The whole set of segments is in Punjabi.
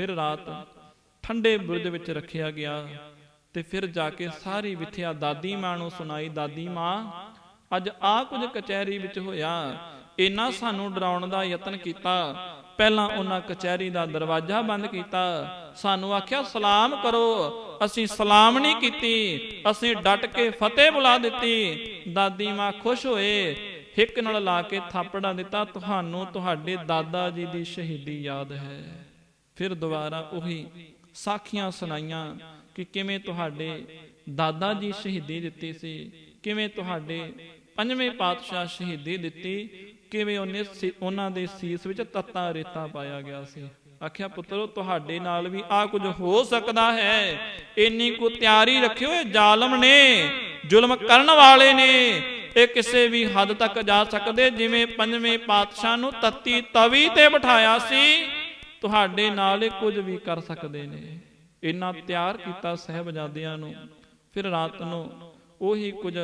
ਫਿਰ ਰਾਤ ਠੰਡੇ ਬੁਰਜ ਵਿੱਚ ਰੱਖਿਆ ਗਿਆ ਤੇ ਫਿਰ ਜਾ ਕੇ ਸਾਰੀ ਵਿਥਿਆ, ਦਾਦੀ ਮਾਂ ਨੂੰ ਸੁਣਾਈ, ਦਾਦੀ ਮਾਂ, ਅੱਜ ਆ ਕੁਝ ਕਚਹਿਰੀ ਵਿੱਚ ਹੋਇਆ। ਇਹਨਾਂ ਸਾਨੂੰ ਡਰਾਉਣ ਦਾ ਯਤਨ ਕੀਤਾ। ਪਹਿਲਾਂ ਉਹਨਾਂ ਕਚਹਿਰੀ ਦਾ ਦਰਵਾਜ਼ਾ ਬੰਦ ਕੀਤਾ। ਸਾਨੂੰ ਆਖਿਆ, ਸਲਾਮ ਕਰੋ। ਅਸੀਂ ਸਲਾਮ ਨਹੀਂ ਕੀਤੀ। ਅਸੀਂ ਡਟ ਕੇ ਫਤਿਹ ਬੁਲਾ ਦਿੱਤੀ। ਦਾਦੀ ਮਾਂ ਖੁਸ਼ ਹੋਏ। ਹਿੱਕ ਨਾਲ ਲਾ ਕੇ ਥਾਪੜਾ ਦਿੱਤਾ। ਤੁਹਾਨੂੰ, ਤੁਹਾਡੇ ਦਾਦਾ ਜੀ ਦੀ ਸ਼ਹੀਦੀ ਯਾਦ ਹੈ। ਫਿਰ ਦੁਬਾਰਾ ਉਹੀ ਸਾਖੀਆਂ ਸੁਣਾਈਆਂ ਕਿ ਕਿਵੇਂ ਤੁਹਾਡੇ ਦਾਦਾ ਜੀ ਸ਼ਹੀਦੀ ਦਿੱਤੀ ਸੀ, ਕਿਵੇਂ ਤੁਹਾਡੇ ਪੰਜਵੇਂ ਪਾਤਸ਼ਾਹ ਸ਼ਹੀਦੀ ਦਿੱਤੀ, ਕਿਵੇਂ ਉਹਨੇ ਉਹਨਾਂ ਦੇ ਸੀਸ ਵਿੱਚ ਤੱਤਾ ਰੇਤਾ ਪਾਇਆ ਗਿਆ ਸੀ। ਆਖਿਆ, ਪੁੱਤਰੋ, ਤੁਹਾਡੇ ਨਾਲ ਵੀ ਆ ਕੁਝ ਹੋ ਸਕਦਾ ਹੈ। ਇੰਨੀ ਕੁ ਤਿਆਰੀ ਰੱਖਿਓ, ਇਹ ਜ਼ਾਲਮ ਨੇ, ਜ਼ੁਲਮ ਕਰਨ ਵਾਲੇ ਨੇ। ਇਹ ਕਿਸੇ ਵੀ ਹੱਦ ਤੱਕ ਜਾ ਸਕਦੇ, ਜਿਵੇਂ ਪੰਜਵੇਂ ਪਾਤਸ਼ਾਹ ਨੂੰ ਤੱਤੀ ਤਵੀ ਤੇ ਬਿਠਾਇਆ ਸੀ। ਤੁਹਾਡੇ ਨਾਲ ਇਹ ਕੁਝ ਵੀ ਕਰ ਸਕਦੇ ਨੇ। ਇੰਨਾ ਤਿਆਰ ਕੀਤਾ ਸਹਿਬਜ਼ਾਦਿਆਂ ਨੂੰ। ਫਿਰ ਰਾਤ ਨੂੰ ਉਹੀ ਕੁਝ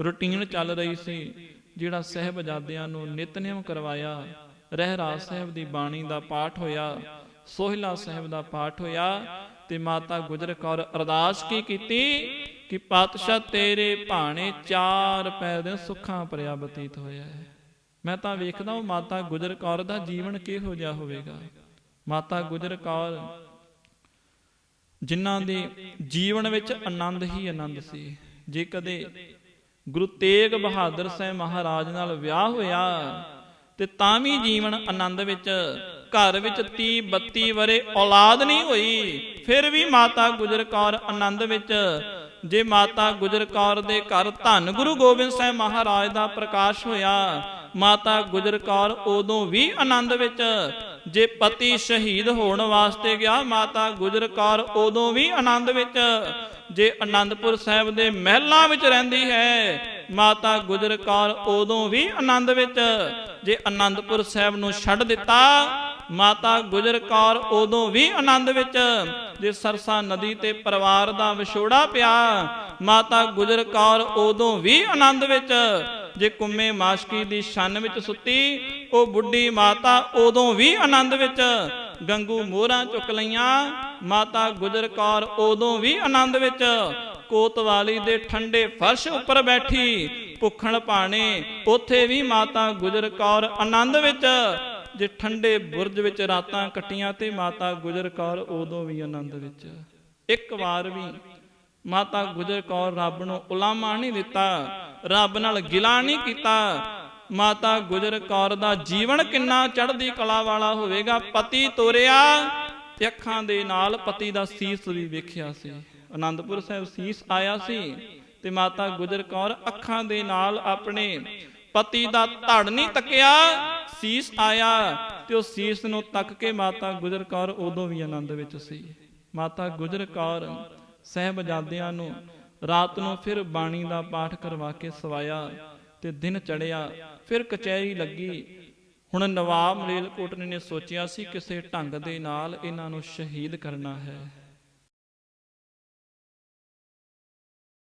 ਰੁਟੀਨ ਚੱਲ ਰਹੀ ਸੀ, ਜਿਹੜਾ ਸਹਿਬਜ਼ਾਦਿਆਂ ਨੂੰ ਨਿਤਨੇਮ ਕਰਵਾਇਆ। ਰਹਿਰਾਸ ਸਾਹਿਬ ਦੀ ਬਾਣੀ ਦਾ ਪਾਠ ਹੋਇਆ, ਸੋਹਿਲਾ ਸਾਹਿਬ ਦਾ ਪਾਠ ਹੋਇਆ ਤੇ ਮਾਤਾ ਗੁਜਰ ਕੌਰ ਅਰਦਾਸ ਕੀ ਕੀਤੀ ਕਿ ਪਾਤਸ਼ਾਹ ਤੇਰੇ ਭਾਣੇ ਚਾਰ ਪੈ ਦੇ ਸੁੱਖਾਂ ਭਰਿਆ ਬਤੀਤ ਹੋਇਆ ਹੈ। ਮੈਂ ਤਾਂ ਵੇਖਦਾ ਉਹ ਮਾਤਾ ਗੁਜਰ ਕੌਰ ਦਾ ਜੀਵਨ ਕਿਹੋ ਜਿਹਾ ਹੋਵੇਗਾ। ਮਾਤਾ ਗੁਜਰ ਕੌਰ ਜਿਨ੍ਹਾਂ ਦੇ ਜੀਵਨ ਵਿੱਚ ਆਨੰਦ ਹੀ ਆਨੰਦ ਸੀ। ਜੇ ਕਦੇ ਗੁਰੂ ਤੇਗ ਬਹਾਦਰ ਸਾਹਿਬ ਮਹਾਰਾਜ ਨਾਲ ਵਿਆਹ ਹੋਇਆ ਤੇ ਤਾਂ ਵੀ ਜੀਵਨ ਆਨੰਦ ਵਿੱਚ ਘਰ ਵਿੱਚ 30 32 ਵਰੇ ਔਲਾਦ ਨਹੀਂ ਹੋਈ ਫਿਰ ਵੀ ਮਾਤਾ ਗੁਜਰ ਕੌਰ ਆਨੰਦ ਵਿੱਚ ਜੇ ਮਾਤਾ ਗੁਜਰ ਕੌਰ ਦੇ ਘਰ ਧੰਨ ਗੁਰੂ ਗੋਬਿੰਦ ਸਾਹਿਬ ਮਹਾਰਾਜ ਦਾ ਪ੍ਰਕਾਸ਼ ਹੋਇਆ ਮਾਤਾ ਗੁਜਰ ਕੌਰ ਉਦੋਂ ਵੀ ਆਨੰਦ ਵਿੱਚ ਜੇ ਪਤੀ ਸ਼ਹੀਦ ਹੋਣ ਵਾਸਤੇ ਗਿਆ, ਮਾਤਾ ਗੁਜਰ ਕੌਰ ਉਦੋਂ ਵੀ ਆਨੰਦ ਵਿੱਚ। ਜੇ ਆਨੰਦਪੁਰ ਸਾਹਿਬ ਦੇ ਮਹਿਲਾਂ ਵਿੱਚ ਰਹਿੰਦੀ ਹੈ, ਮਾਤਾ ਗੁਜਰ ਕੌਰ ਉਦੋਂ ਵੀ ਆਨੰਦ ਵਿੱਚ। ਜੇ ਆਨੰਦਪੁਰ ਸਾਹਿਬ ਨੂੰ ਛੱਡ ਦਿੱਤਾ, ਮਾਤਾ ਗੁਜਰ ਕੌਰ ਉਦੋਂ ਵੀ ਆਨੰਦ ਵਿੱਚ। ਜੇ ਸਰਸਾ ਨਦੀ ਤੇ ਪਰਿਵਾਰ ਦਾ ਵਿਛੋੜਾ ਪਿਆ, ਮਾਤਾ ਗੁਜਰ ਕੌਰ ਉਦੋਂ ਵੀ ਆਨੰਦ ਵਿੱਚ। ਜੇ ਕੁੰਮੇ ਮਾਸ਼ਕੀ ਦੀ ਛੰਨ ਵਿੱਚ ਸੁੱਤੀ, ਉਹ ਬੁੱਢੀ ਮਾਤਾ ਉਦੋਂ ਵੀ ਆਨੰਦ ਵਿੱਚ। ਗੰਗੂ ਮੋਹਰਾਂ ਚੁੱਕ ਲਈਆਂ, ਮਾਤਾ ਗੁਜਰ ਕੌਰ ਉਦੋਂ ਵੀ ਆਨੰਦ ਵਿੱਚ। ਕੋਤਵਾਲੀ ਦੇ ਠੰਡੇ ਫਰਸ਼ ਉੱਪਰ ਬੈਠੀ, ਭੁੱਖਣ ਭਾਣੇ, ਉੱਥੇ ਵੀ ਮਾਤਾ ਗੁਜਰ ਕੌਰ ਆਨੰਦ ਵਿੱਚ। ਜੇ ਠੰਡੇ ਬੁਰਜ ਵਿੱਚ ਰਾਤਾਂ ਕੱਟੀਆਂ ਤੇ ਮਾਤਾ ਗੁਜਰ ਕੌਰ ਉਦੋਂ ਵੀ ਆਨੰਦ ਵਿੱਚ। ਇੱਕ ਵਾਰ ਵੀ ਮਾਤਾ ਗੁਜਰ ਕੌਰ ਰੱਬ ਨੂੰ ਉਲਾਮਾ ਨਹੀਂ ਦਿੱਤਾ। ਰੱਬ ਨਾਲ ਗਿਲਾ ਨਹੀਂ ਕੀਤਾ। ਮਾਤਾ ਗੁਜਰ ਕੌਰ ਦਾ ਜੀਵਨ ਕਿੰਨਾ ਚੜ੍ਹਦੀ ਕਲਾ ਵਾਲਾ ਹੋਵੇਗਾ। ਪਤੀ ਤੋਰਿਆ ਤੇ ਅੱਖਾਂ ਦੇ ਨਾਲ ਪਤੀ ਦਾ ਸੀਸ ਵੀ ਵੇਖਿਆ ਸੀ। ਆਨੰਦਪੁਰ ਸਾਹਿਬ ਸੀਸ ਆਇਆ ਸੀ ਤੇ ਮਾਤਾ ਗੁਜਰ ਕੌਰ ਅੱਖਾਂ ਦੇ ਨਾਲ ਆਪਣੇ ਪਤੀ ਦਾ ਧੜ ਨਹੀਂ ਤੱਕਿਆ। ਸੀਸ ਆਇਆ ਤੇ ਉਹ ਸੀਸ ਨੂੰ ਤੱਕ ਕੇ ਮਾਤਾ ਗੁਜਰ ਕੌਰ ਉਦੋਂ ਵੀ ਆਨੰਦ ਵਿੱਚ ਸੀ। ਮਾਤਾ ਗੁਜਰ ਕੌਰ ਸਹਿਬਜ਼ਾਦਿਆਂ ਨੂੰ ਰਾਤ ਨੂੰ ਫਿਰ ਬਾਣੀ ਦਾ ਪਾਠ ਕਰਵਾ ਕੇ ਸਵਾਇਆ ਤੇ ਦਿਨ ਚੜਿਆ ਫਿਰ ਕਚਹਿਰੀ ਲੱਗੀ। ਹੁਣ ਨਵਾਬ ਮਲੇਲਕੋਟਨੇ ਨੇ ਸੋਚਿਆ ਸੀ ਕਿਸੇ ਢੰਗ ਦੇ ਨਾਲ ਇਹਨਾਂ ਨੂੰ ਸ਼ਹੀਦ ਕਰਨਾ ਹੈ।